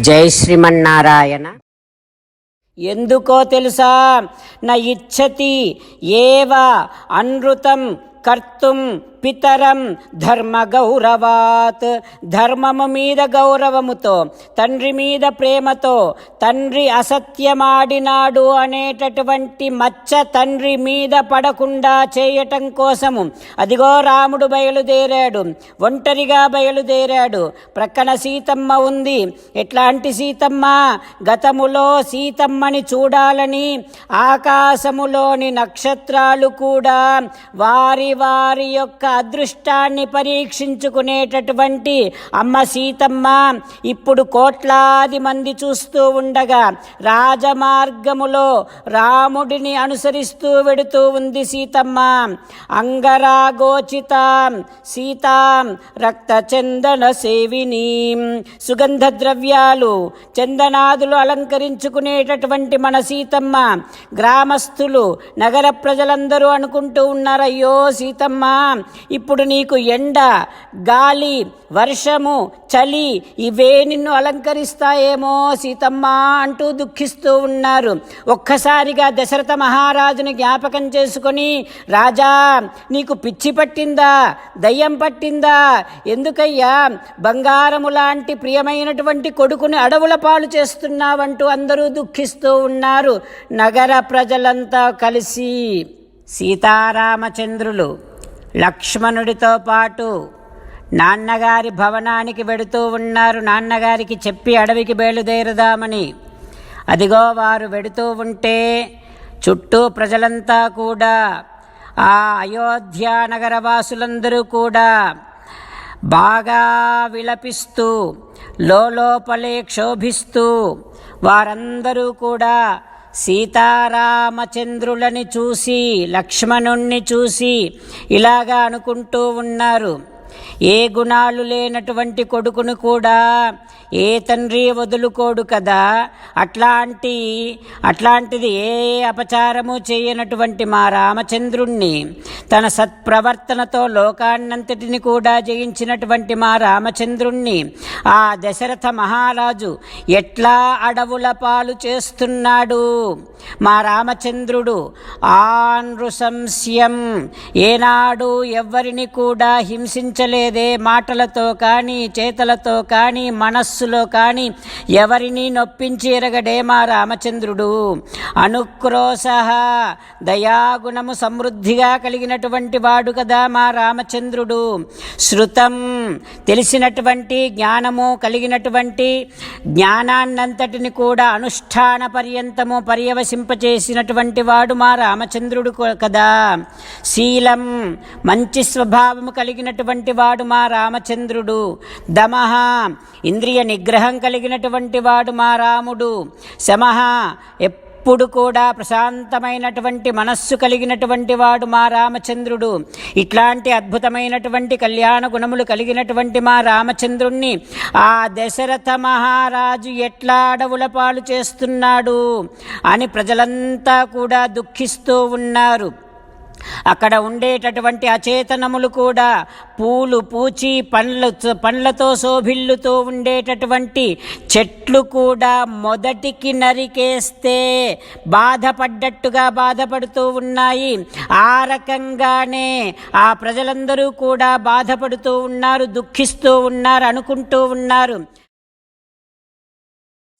జై శ్రీమన్నారాయణ. ఎందుకో తెలుసా? న ఇచ్చతి ఏవ అనృతం కర్తుం పితరం ధర్మ గౌరవాత్. ధర్మము మీద గౌరవముతో తండ్రి మీద ప్రేమతో తండ్రి అసత్యమాడినాడు అనేటటువంటి మచ్చ తండ్రి మీద పడకుండా చేయటం కోసము. అదిగో రాముడు బయలుదేరాడు ఒంటరిగా బయలుదేరాడు. ప్రక్కన సీతమ్మ ఉంది. ఎట్లాంటి సీతమ్మ? గతములో సీతమ్మని చూడాలని ఆకాశములోని నక్షత్రాలు కూడా వారి వారి యొక్క అదృష్టాన్ని పరీక్షించుకునేటటువంటి అమ్మ సీతమ్మ ఇప్పుడు కోట్లాది మంది చూస్తూ ఉండగా రాజమార్గములో రాముడిని అనుసరిస్తూ వెడుతూ ఉంది సీతమ్మ. అంగరాగోచితాం సీతాం రక్త చందన సేవిని. సుగంధ ద్రవ్యాలు చందనాదులు అలంకరించుకునేటటువంటి మన సీతమ్మ. గ్రామస్తులు నగర ప్రజలందరూ అనుకుంటూ ఉన్నారయ్యో సీతమ్మ ఇప్పుడు నీకు ఎండ గాలి వర్షము చలి ఇవే నిన్ను అలంకరిస్తాయేమో సీతమ్మ అంటూ దుఃఖిస్తూ ఉన్నారు. ఒక్కసారిగా దశరథ మహారాజుని జ్ఞాపకం చేసుకొని రాజా నీకు పిచ్చి పట్టిందా? దయ్యం పట్టిందా? ఎందుకయ్యా? బంగారము లాంటి ప్రియమైనటువంటి కొడుకుని అడవుల పాలు చేస్తున్నావంటూ అందరూ దుఃఖిస్తూ ఉన్నారు. నగర ప్రజలంతా కలిసి సీతారామచంద్రులు లక్ష్మణుడితో పాటు నాన్నగారి భవనానికి వెడుతూ ఉన్నారు. నాన్నగారికి చెప్పి అడవికి బయలుదేరుదామని. అదిగో వారు వెడుతూ ఉంటే చుట్టూ ప్రజలంతా కూడా ఆ అయోధ్య నగర వాసులందరూ కూడా బాగా విలపిస్తూ లోపలే క్షోభిస్తూ వారందరూ కూడా సీతారామచంద్రులని చూసి లక్ష్మణుణ్ణి చూసి ఇలాగా అనుకుంటూ ఉన్నారు. ఏ గుణాలు లేనటువంటి కొడుకును కూడా ఏ తండ్రి వదులుకోడు కదా. అట్లాంటి అట్లాంటిది ఏ అపచారము చేయనటువంటి మా రామచంద్రుణ్ణి తన సత్ప్రవర్తనతో లోకాన్నంతటిని కూడా జయించినటువంటి మా రామచంద్రుణ్ణి ఆ దశరథ మహారాజు ఎట్లా అడవుల పాలు చేస్తున్నాడు? మా రామచంద్రుడు ఆనృశంస్యం ఏనాడు ఎవ్వరిని కూడా హింసించలేదే మాటలతో కానీ చేతలతో కానీ మనస్సులో కానీ ఎవరిని నొప్పించి ఎరగడే మా రామచంద్రుడు. అనుక్రోశ దయాగుణము సమృద్ధిగా కలిగినటువంటి వాడు కదా మా రామచంద్రుడు. శృతం తెలిసినటువంటి జ్ఞానము కలిగినటువంటి జ్ఞానాన్నంతటిని కూడా అనుష్ఠాన పర్యంతము పర్యవసింపచేసినటువంటి వాడు మా రామచంద్రుడు కదా. శీలం మంచి స్వభావము కలిగినటువంటి వాడు మా రామచంద్రుడు. దమహ ఇంద్రియ నిగ్రహం కలిగినటువంటి వాడు మా రాముడు. శమహ ఎప్పుడు కూడా ప్రశాంతమైనటువంటి మనస్సు కలిగినటువంటి వాడు మా రామచంద్రుడు. ఇట్లాంటి అద్భుతమైనటువంటి కళ్యాణ గుణములు కలిగినటువంటి మా రామచంద్రుణ్ణి ఆ దశరథ మహారాజు ఎట్లా అడవుల పాలు చేస్తున్నాడు అని ప్రజలంతా కూడా దుఃఖిస్తూ ఉన్నారు. అక్కడ ఉండేటటువంటి అచేతనములు కూడా పూలు పూచి పండ్ల పండ్లతో శోభిల్లుతూ ఉండేటటువంటి చెట్లు కూడా మొదటికి నరికేస్తే బాధపడ్డట్టుగా బాధపడుతూ ఉన్నాయి. ఆ రకంగానే ఆ ప్రజలందరూ కూడా బాధపడుతూ ఉన్నారు దుఃఖిస్తూ ఉన్నారు అనుకుంటూ ఉన్నారు.